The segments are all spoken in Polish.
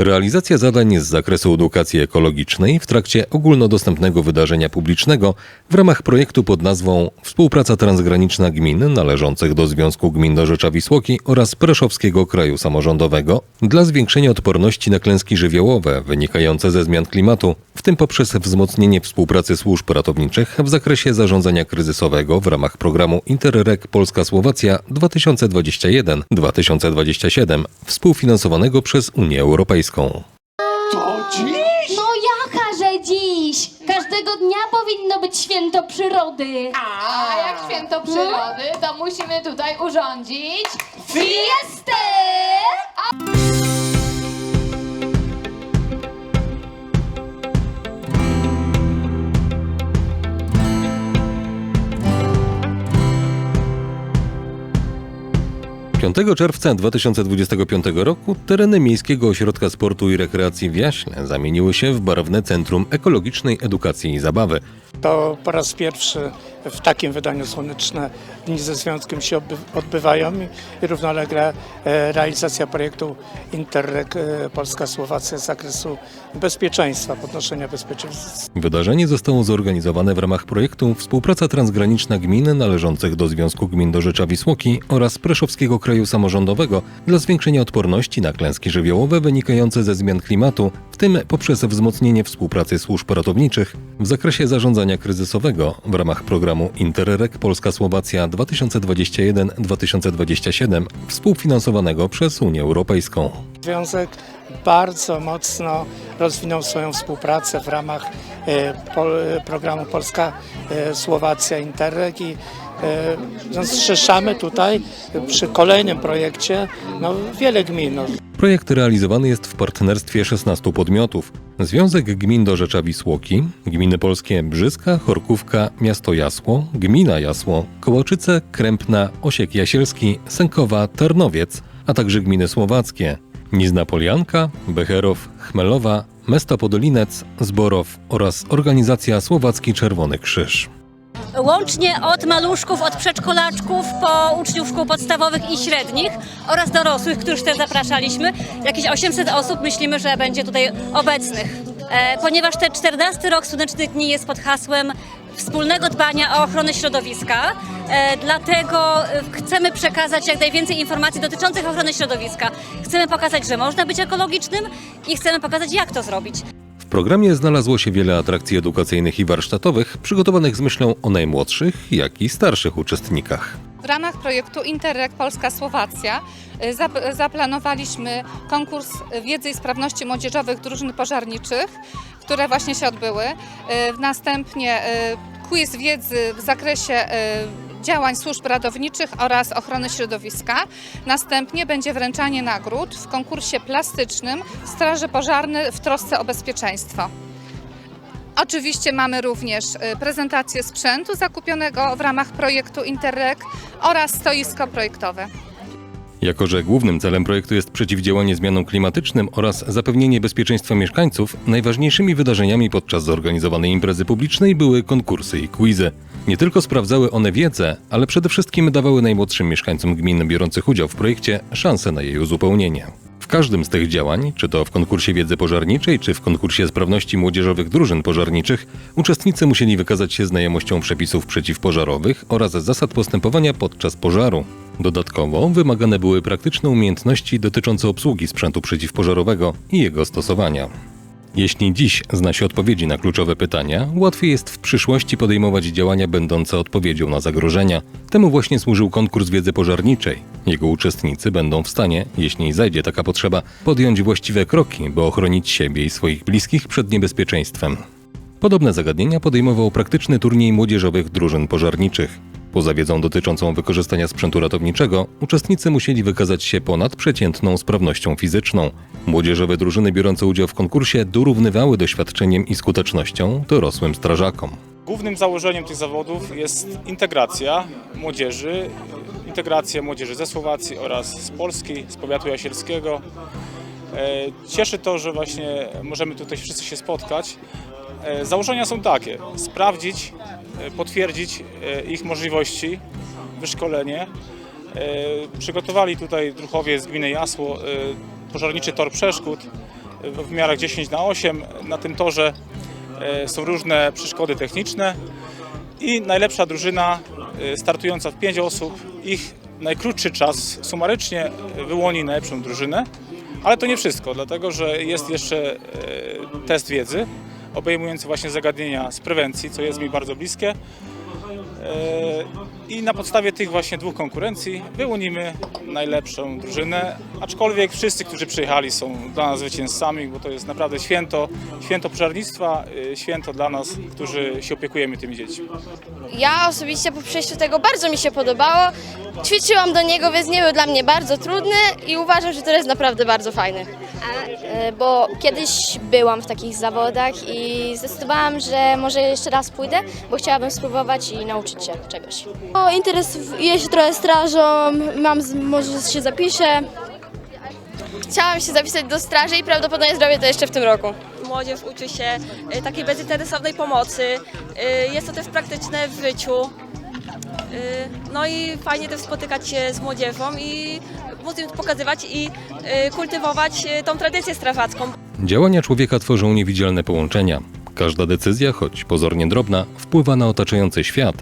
Realizacja zadań z zakresu edukacji ekologicznej w trakcie ogólnodostępnego wydarzenia publicznego w ramach projektu pod nazwą Współpraca transgraniczna gmin należących do Związku Gmin do Rzecza Wisłoki oraz Preszowskiego Kraju Samorządowego dla zwiększenia odporności na klęski żywiołowe wynikające ze zmian klimatu, w tym poprzez wzmocnienie współpracy służb ratowniczych w zakresie zarządzania kryzysowego w ramach programu Interreg Polska-Słowacja 2021-2027 współfinansowanego przez Unię Europejską. To dziś? No jaka, że dziś? Każdego dnia powinno być święto przyrody. A jak święto przyrody, to musimy tutaj urządzić Fiestę! 5 czerwca 2025 roku tereny Miejskiego Ośrodka Sportu i Rekreacji w Jaśle zamieniły się w barwne Centrum Ekologicznej Edukacji i Zabawy. To po raz pierwszy w takim wydaniu słoneczne dni ze związkiem się odby- odbywają i równolegle e, realizacja projektu Interreg e, Polska-Słowacja z zakresu bezpieczeństwa, podnoszenia bezpieczeństwa. Wydarzenie zostało zorganizowane w ramach projektu Współpraca transgraniczna gmin należących do Związku Gmin do Rzecza Wisłoki oraz Preszowskiego Kraju Samorządowego dla zwiększenia odporności na klęski żywiołowe wynikające ze zmian klimatu, w tym poprzez wzmocnienie współpracy służb ratowniczych w zakresie zarządzania kryzysowego w ramach programu Interreg Polska-Słowacja 2021-2027 współfinansowanego przez Unię Europejską. Związek bardzo mocno rozwinął swoją współpracę w ramach e, pol, programu Polska-Słowacja Interreg i e, no, zrzeszamy tutaj przy kolejnym projekcie no, wiele gmin. Projekt realizowany jest w partnerstwie 16 podmiotów. Związek Gmin do Rzecza Wisłoki, gminy polskie Brzyska, Chorkówka, Miasto Jasło, Gmina Jasło, Kołoczyce, Krępna, Osiek Jasielski, Sękowa, Tarnowiec, a także gminy słowackie Nizna Polianka, Becherow, Chmelowa, Mesta Podolinec, Zborow oraz organizacja Słowacki Czerwony Krzyż. Łącznie od maluszków, od przedszkolaczków po uczniów szkół podstawowych i średnich oraz dorosłych, których też zapraszaliśmy. Jakieś 800 osób myślimy, że będzie tutaj obecnych. E, ponieważ ten 14 rok Słonecznych Dni jest pod hasłem wspólnego dbania o ochronę środowiska, e, dlatego e, chcemy przekazać jak najwięcej informacji dotyczących ochrony środowiska. Chcemy pokazać, że można być ekologicznym i chcemy pokazać, jak to zrobić. Programie znalazło się wiele atrakcji edukacyjnych i warsztatowych, przygotowanych z myślą o najmłodszych, jak i starszych uczestnikach. W ramach projektu Interreg Polska-Słowacja y, zap- zaplanowaliśmy konkurs wiedzy i sprawności młodzieżowych drużyn pożarniczych, które właśnie się odbyły. Y, Następnie y, quiz wiedzy w zakresie działań służb ratowniczych oraz ochrony środowiska. Następnie będzie wręczanie nagród w konkursie plastycznym Straże Pożarne w trosce o bezpieczeństwo. Oczywiście mamy również y, prezentację sprzętu zakupionego w ramach projektu Interreg oraz stoisko projektowe. Jako, że głównym celem projektu jest przeciwdziałanie zmianom klimatycznym oraz zapewnienie bezpieczeństwa mieszkańców, najważniejszymi wydarzeniami podczas zorganizowanej imprezy publicznej były konkursy i quizy. Nie tylko sprawdzały one wiedzę, ale przede wszystkim dawały najmłodszym mieszkańcom gmin biorących udział w projekcie szansę na jej uzupełnienie. Każdym z tych działań, czy to w konkursie wiedzy pożarniczej, czy w konkursie sprawności młodzieżowych drużyn pożarniczych, uczestnicy musieli wykazać się znajomością przepisów przeciwpożarowych oraz zasad postępowania podczas pożaru. Dodatkowo wymagane były praktyczne umiejętności dotyczące obsługi sprzętu przeciwpożarowego i jego stosowania. Jeśli dziś zna się odpowiedzi na kluczowe pytania, łatwiej jest w przyszłości podejmować działania będące odpowiedzią na zagrożenia. Temu właśnie służył konkurs wiedzy pożarniczej. Jego uczestnicy będą w stanie, jeśli zajdzie taka potrzeba, podjąć właściwe kroki, by ochronić siebie i swoich bliskich przed niebezpieczeństwem. Podobne zagadnienia podejmował praktyczny turniej młodzieżowych drużyn pożarniczych. Poza wiedzą dotyczącą wykorzystania sprzętu ratowniczego, uczestnicy musieli wykazać się ponadprzeciętną sprawnością fizyczną. Młodzieżowe drużyny biorące udział w konkursie dorównywały doświadczeniem i skutecznością dorosłym strażakom. Głównym założeniem tych zawodów jest integracja młodzieży, integracja młodzieży ze Słowacji oraz z Polski, z powiatu jasielskiego. E, Cieszy to, że właśnie możemy tutaj wszyscy się spotkać. E, Założenia są takie: sprawdzić, e, potwierdzić e, ich możliwości, wyszkolenie. Przygotowali tutaj druchowie z gminy Jasło pożarniczy tor przeszkód w wymiarach 10 na 8 Na tym torze są różne przeszkody techniczne. I najlepsza drużyna startująca w 5 osób, ich najkrótszy czas sumarycznie wyłoni najlepszą drużynę. Ale to nie wszystko, dlatego że jest jeszcze test wiedzy obejmujący właśnie zagadnienia z prewencji, co jest mi bardzo bliskie. I na podstawie tych właśnie dwóch konkurencji wyłonimy najlepszą drużynę, aczkolwiek wszyscy, którzy przyjechali są dla nas zwycięzcami, bo to jest naprawdę święto, święto pożarnictwa, e, święto dla nas, którzy się opiekujemy tymi dziećmi. Ja osobiście po przejściu tego bardzo mi się podobało. Ćwiczyłam do niego, więc nie był dla mnie bardzo trudny i uważam, że to jest naprawdę bardzo fajny. E, bo kiedyś byłam w takich zawodach i zdecydowałam, że może jeszcze raz pójdę, bo chciałabym spróbować i nauczyć się czegoś. O, interesuję się trochę strażą, mam, może się zapiszę. Chciałam się zapisać do straży i prawdopodobnie zrobię to jeszcze w tym roku. Młodzież uczy się e, takiej bezinteresownej pomocy. E, Jest to też praktyczne w życiu. E, No i fajnie też spotykać się z młodzieżą i móc im pokazywać i kultywować tą tradycję strażacką. Działania człowieka tworzą niewidzialne połączenia. Każda decyzja, choć pozornie drobna, wpływa na otaczający świat.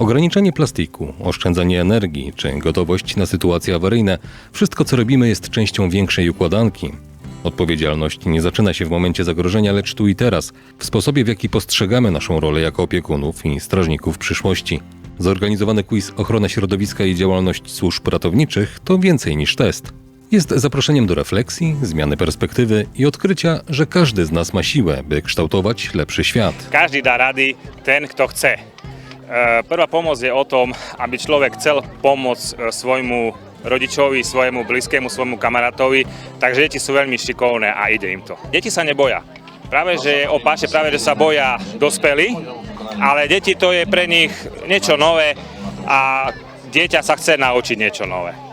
Ograniczenie plastiku, oszczędzanie energii czy gotowość na sytuacje awaryjne wszystko co robimy jest częścią większej układanki. Odpowiedzialność nie zaczyna się w momencie zagrożenia, lecz tu i teraz, w sposobie w jaki postrzegamy naszą rolę jako opiekunów i strażników przyszłości. Zorganizowany quiz Ochrona środowiska i działalność służb ratowniczych to więcej niż test. Jest zaproszeniem do refleksji, zmiany perspektywy i odkrycia, że każdy z nas ma siłę, by kształtować lepszy świat. Každý dá rady ten, kto chce. E, Prvá pomoc je o tom, aby človek chcel pomôcť e, svojmu rodičovi, svojemu blízkému, svojmu kamarátovi, takže deti sú veľmi šikovné a ide im to. Deti sa neboja. Práve, že je opačne, práve, že sa boja dospelí, ale deti to je pre nich niečo nové a dieťa sa chce naučiť niečo nové.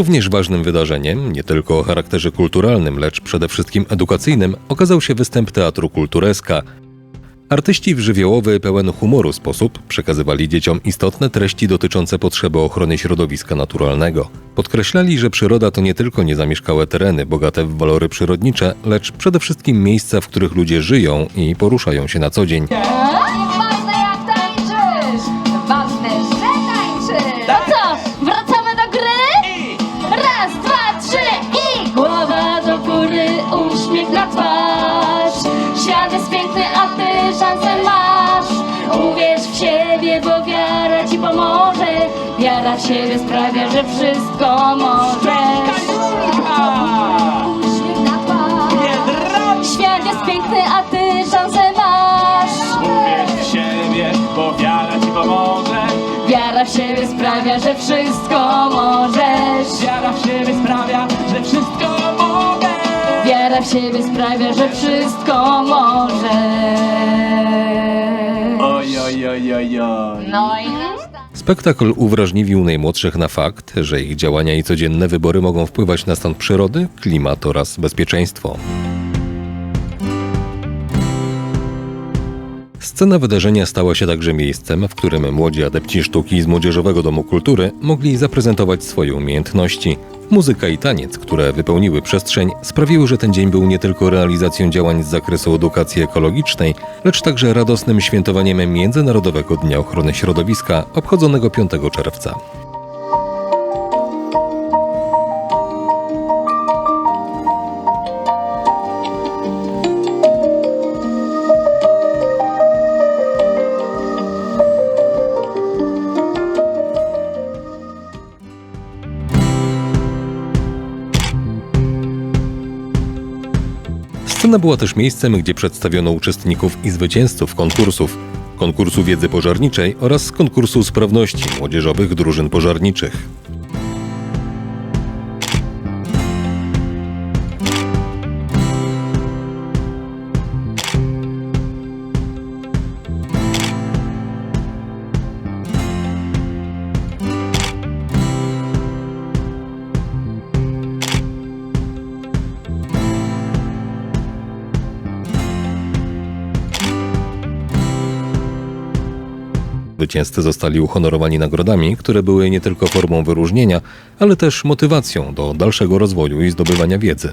Również ważnym wydarzeniem, nie tylko o charakterze kulturalnym, lecz przede wszystkim edukacyjnym, okazał się występ Teatru Kultureska. Artyści w żywiołowy, pełen humoru sposób przekazywali dzieciom istotne treści dotyczące potrzeby ochrony środowiska naturalnego. Podkreślali, że przyroda to nie tylko niezamieszkałe tereny bogate w walory przyrodnicze, lecz przede wszystkim miejsca, w których ludzie żyją i poruszają się na co dzień. Wiara w siebie sprawia, że wszystko możesz. Uśmiech na twarz. Świat jest piękny, a ty szansę masz. Uwierz w siebie, bo wiara ci pomoże. Wiara w siebie sprawia, że wszystko możesz. Wiara w siebie sprawia, że wszystko mogę. Wiara w siebie sprawia, że wszystko możesz. Oj, oj, oj, oj, oj. No i Spektakl uwrażliwił najmłodszych na fakt, że ich działania i codzienne wybory mogą wpływać na stan przyrody, klimat oraz bezpieczeństwo. Scena wydarzenia stała się także miejscem, w którym młodzi adepci sztuki z Młodzieżowego Domu Kultury mogli zaprezentować swoje umiejętności. Muzyka i taniec, które wypełniły przestrzeń, sprawiły, że ten dzień był nie tylko realizacją działań z zakresu edukacji ekologicznej, lecz także radosnym świętowaniem Międzynarodowego Dnia Ochrony Środowiska, obchodzonego 5 czerwca. Była też miejscem, gdzie przedstawiono uczestników i zwycięzców konkursów. Konkursu wiedzy pożarniczej oraz konkursu sprawności młodzieżowych drużyn pożarniczych. Zwycięzcy zostali uhonorowani nagrodami, które były nie tylko formą wyróżnienia, ale też motywacją do dalszego rozwoju i zdobywania wiedzy.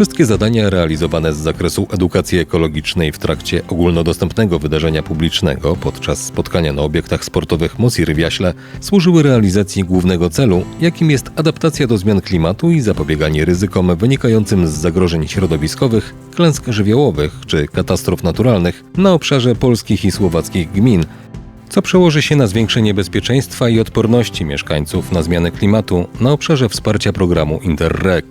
Wszystkie zadania realizowane z zakresu edukacji ekologicznej w trakcie ogólnodostępnego wydarzenia publicznego podczas spotkania na obiektach sportowych Mosir w Jaśle służyły realizacji głównego celu, jakim jest adaptacja do zmian klimatu i zapobieganie ryzykom wynikającym z zagrożeń środowiskowych, klęsk żywiołowych czy katastrof naturalnych na obszarze polskich i słowackich gmin, co przełoży się na zwiększenie bezpieczeństwa i odporności mieszkańców na zmiany klimatu na obszarze wsparcia programu Interreg.